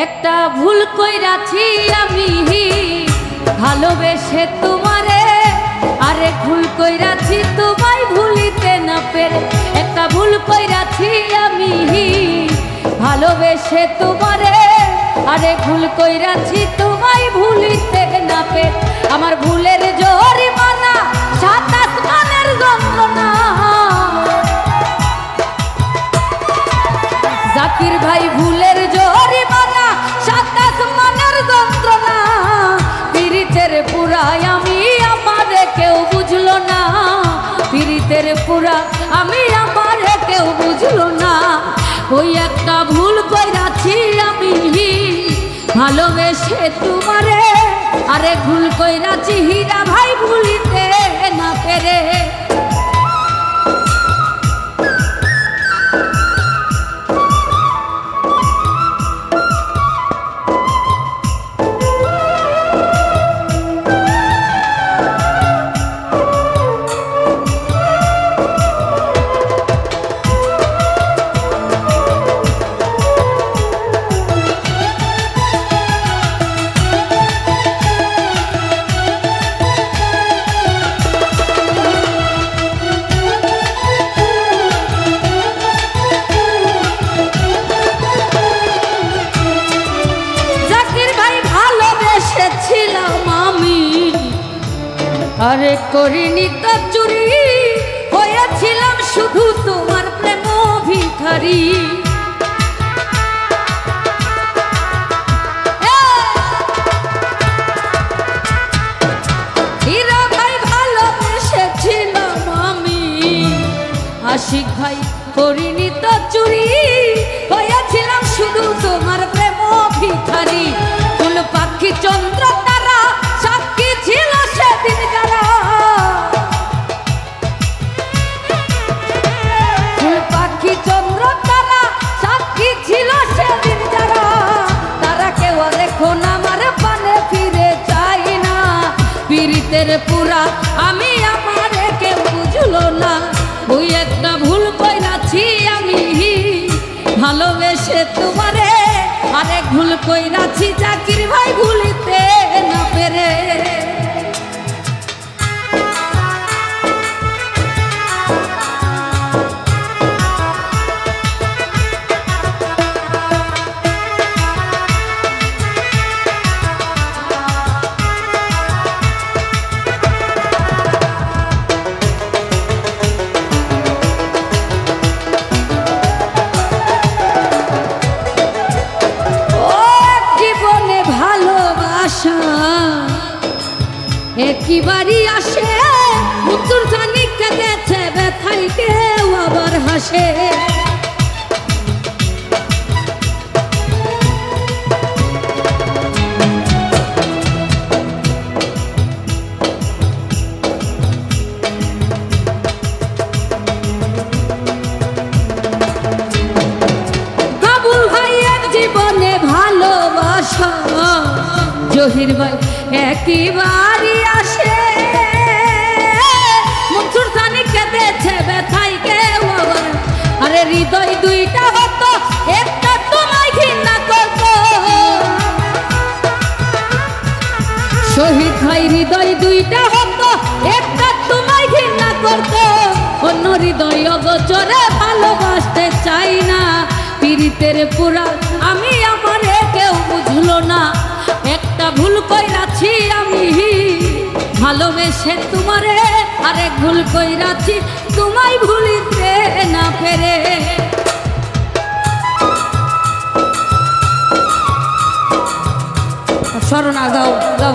একটা ভুল কইরাছি আমি ভালোবেসে তোমারে আরে ভুল কইরাছি তোমায় ভুলিতে না পেরে। একটা ভুল কইরাছি আমি ভালোবেসে তোমারে আরে ভুল কইরাছি তোমায় ভুলিতে না পেরে। আমার ভুলের জরিমানা ভালোবেসে তোমারে আরে ভুল কইরা চিহিরা ভাই ভুলিতে না পেরে। আরে করিনি তো চুরি হয়েছিলাম শুধু তোমার প্রেম ভিখারি আশিক ভাই করিনি তো চুরি পীড়িতের পুরা, আমি আমারে কেউ বুঝলো না। ওই একটা ভুল কইরাছি আমি। ভালোবেসে তোমারে আরেক ভুল কইরাছি চাকরির ভাই ভুলিতে না পেরে। ভালোবাসা। জহির ভাই একইবারই আসে। আরে হৃদয় দুইটা হতো, একটা তোমায় ঘৃণা করতো। শহীদ ভাই, হৃদয় দুইটা হতো, একটা তোমায় ঘৃণা করতো। অন্য হৃদয় অগোচরে ভালোবাসতে চাই না। পীড়িতের পুরা আমি আমারে কেউ বুঝলো না। একটা ভুল কইরাছি আমি। ভালোবেসে তোমারে আরে ভুল কইরাছি তোমায় ভুলিতে না পেরে। শরণা গাও গাও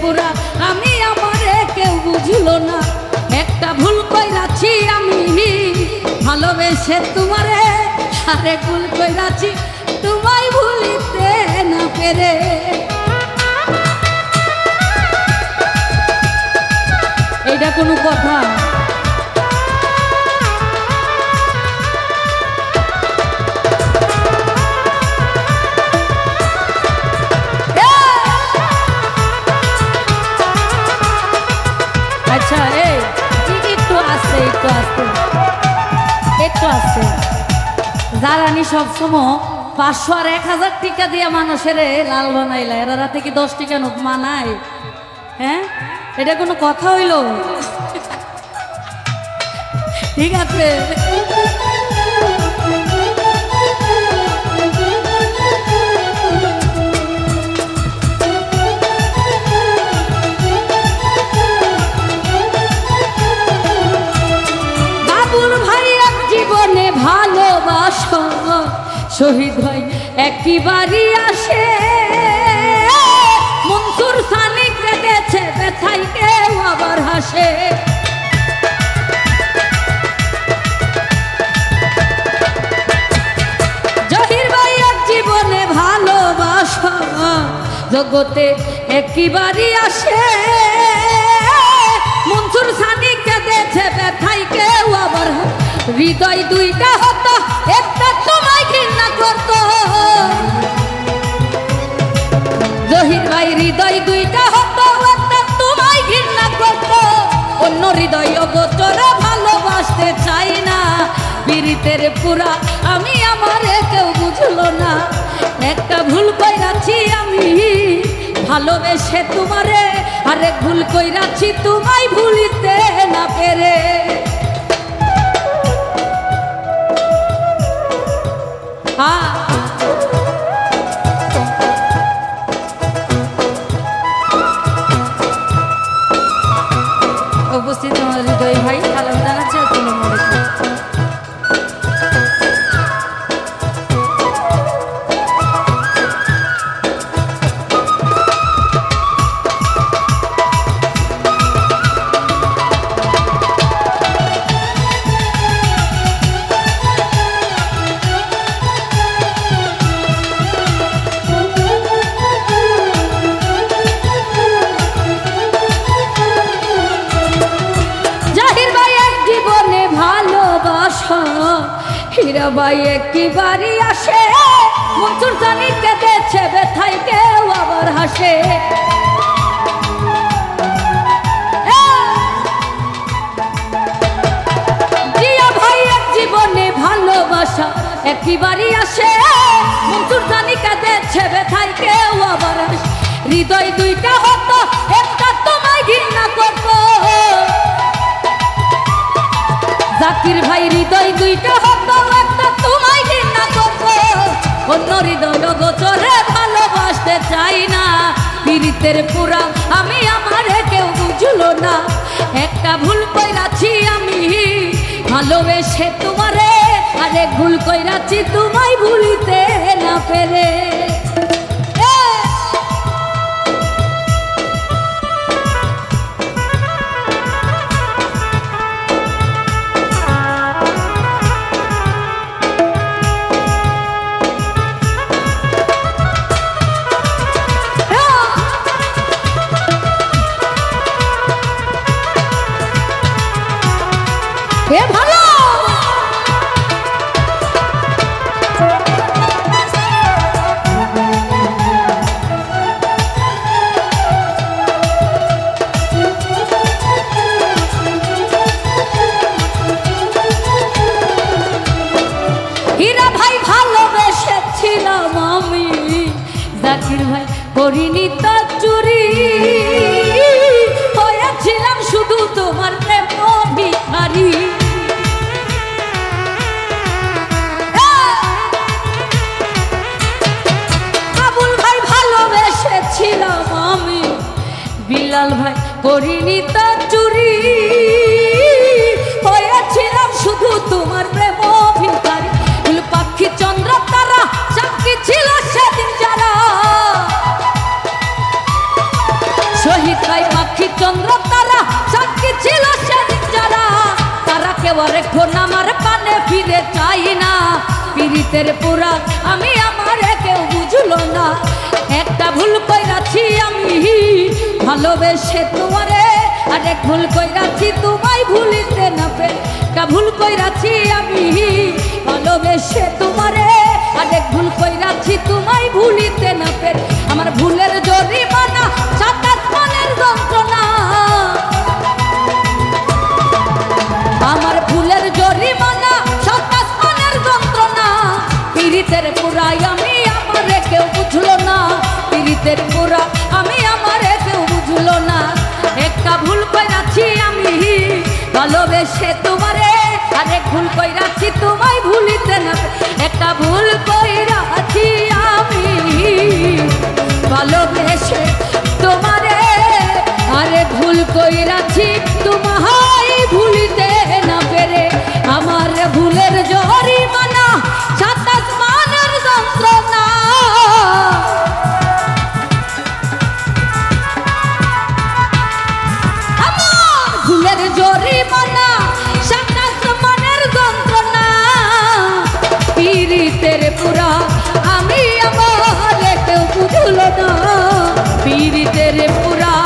পুরা আমি আমারে কেউ বুঝল না। একটা ভুল কইরাছি আমি ভালোবেসে তোমারে আরে ভুল কইরাছি, তোমায় ভুলিতে না পেরে। এটা কোনো কথা। জারানি সবসময় পাঁচশো আর এক হাজার টিকা দিয়ে মানুষের লাল বানাইলা। এরা রাতে কি দশ টিকা নোট মানায়? হ্যাঁ? এটা কোনো কথা হইল? ঠিক আছে। শহীদ একই বাড়ি আসে। মনসুর সানি কেঁদেছে ব্যথাই কেউ আবার হাসে। জগতে বাড়ি আসে। মনসুর সানি কেঁদেছে ব্যথাই কেউ আবার হৃদয় দুইটা হতো, একটা তোমায় ঘৃণা করতো। জহির ভাই, হৃদয় দুইটা হতো, একটা তোমায় ঘৃণা করতো। অন্য হৃদয় অগোচরে ভালোবাসতে চাই না। পীড়িতের পুরা আমি আমারে কেউ বুঝলো না। একটা ভুল কইরাছি আমি, ভালোবেসে তোমারে। আরেক ভুল কইরাছি তোমায় ভুলিতে না পেরে। হ্যাঁ। একই বাড়ি আসে। মনসুর জানি কেঁদেছে, ব্যথায় কেউ আবার হাসে। ভালোবাসা, একই বাড়ি আসে। মনসুর জানি কেঁদেছে, ব্যথায় কেউ আবার হৃদয় দুইটা হতো, একটা তোমায় ঘৃণা করতো। জাকির ভাই, হৃদয় দুইটা হতো হৃদয় গোচরে ভালোবাসতে চাই না। পীড়িতের পুরা, আমি আমার কেউ বুঝলো না। একটা ভুল কইরাছি আমি, ভালোবেসে তোমারে। আরে ভুল কইরাছি তোমায় ভুলিতে না পেরে। পীড়িতের পুরা আমি আমার কেউ বুঝলো না। একটা ভুল কইরাছি আমি, ভালোবেসে তোমারে। আরে ভুল কইরাছি তোমায় ভুলিতে না পে একটা ভুল কইরাছি আমি, ভালোবেসে পীড়িতের পুরা, আমি আমারে কেউ বুঝলো না। একটা ভুল কইরাছি আমি, ভালোবেসে তোমারে আরেক ভুল কইরাছি তোমায় ভুলিতে না। একটা ভুল কইরাছি আমি, ভালোবেসে তোমারে, আরে ভুল কইরাছি তোমায় ভুলিতে না পেরে। আমার ভুলের জরিমানা পীড়িতের